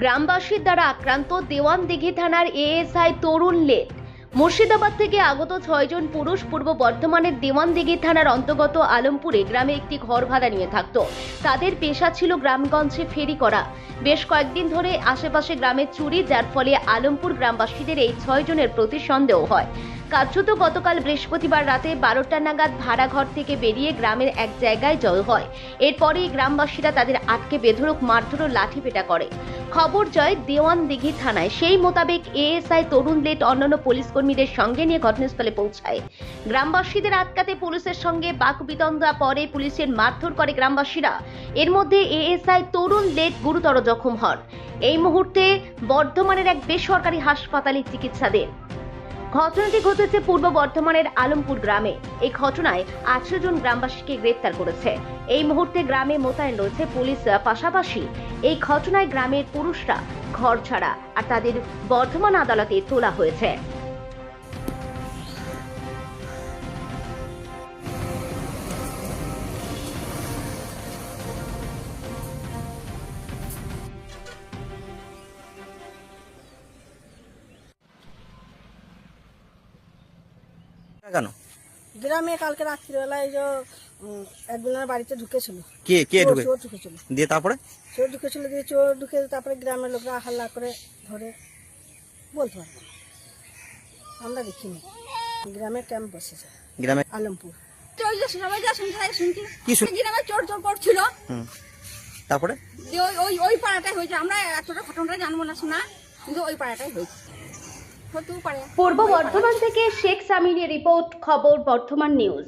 গ্রামবাসীর দ্বারা আক্রান্ত দেওয়ান দিঘি থানার এএসআই তরুণ লেট মুর্শিদাবাদ থেকে আগত ছয়জন পুরুষ পূর্ব বর্ধমানের দেওয়ানদিঘি থানার অন্তর্গত আলমপুরে গ্রামে একটি ঘর ভাড়া নিয়ে থাকত। তাদের পেশা ছিল গ্রামগঞ্জে ফেরি করা। বেশ কয়েকদিন ধরে আশেপাশে গ্রামে চুরি, যার ফলে আলমপুর গ্রামবাসীদের এই ছয়জনের প্রতি সন্দেহ হয়। কার্যত গতকাল বৃহস্পতিবার রাতে বারোটা নাগাদ ভাড়া ঘর থেকে বেরিয়ে গ্রামের এক জায়গায় জল হয়। এরপরেই গ্রামবাসীরা তাদের আটকে বেধরক মারধর ও লাঠিপেটা করে। খবর জয় দেওয়ান দিঘি থানায়। সেই মোতাবেক এএসআই, তরুণ লেট, অন্যান্য পুলিশ কর্মীদের সঙ্গে নিয়ে ঘটনাস্থলে পৌঁছায়। গ্রামবাসীদের আটকাতে পুলিশের সঙ্গে বাকবিতন্দা পরে পুলিশের মারধর করে গ্রামবাসীরা। এর মধ্যে এএসআই, তরুণ লেট গুরুতর জখম হন। এই মুহূর্তে বর্ধমানের এক বেসরকারি হাসপাতালে চিকিৎসাধীন। ঘটনাটি ঘটেছে পূর্ব বর্ধমানের আলমপুর গ্রামে। এই ঘটনায় আঠারো জন গ্রামবাসীকে গ্রেপ্তার করেছে। এই মুহূর্তে গ্রামে মোতায়েন রয়েছে পুলিশ পাশাপাশি এই ঘটনায় গ্রামের পুরুষরা ঘর ছাড়া আর তাদের বর্ধমান আদালতে তোলা হয়েছে। কেন? গ্রামে কালকে রাত্রিবেলায় যে একজনের বাড়িতে ঢুকেছিল। কে কে ঢুকে চোর ঢুকেছিল। দিয়ে তারপরে? চোর ঢুকেছিল দিয়ে চোর ঢুকে তারপরে গ্রামের লোকরা হাল্লা করে ধরে বলতে পারব আমরা দেখিনি। গ্রামে ক্যাম্প বসেছে। গ্রামে আলমপুর। ওই যে সবাই যা শুনছে তাই শুনছি। কি গ্রামে চোর চোর করছিল। হুম। তারপরে? ওই ওই ওই পাড়াটাই হয়েছে। আমরা এতটা ঘটনাটা জানব না শোনা। কিন্তু ওই পাড়াটাই হয়েছে। পূর্ব বর্ধমান থেকে শেখ সামিনের রিপোর্ট খবর বর্ধমান নিউজ।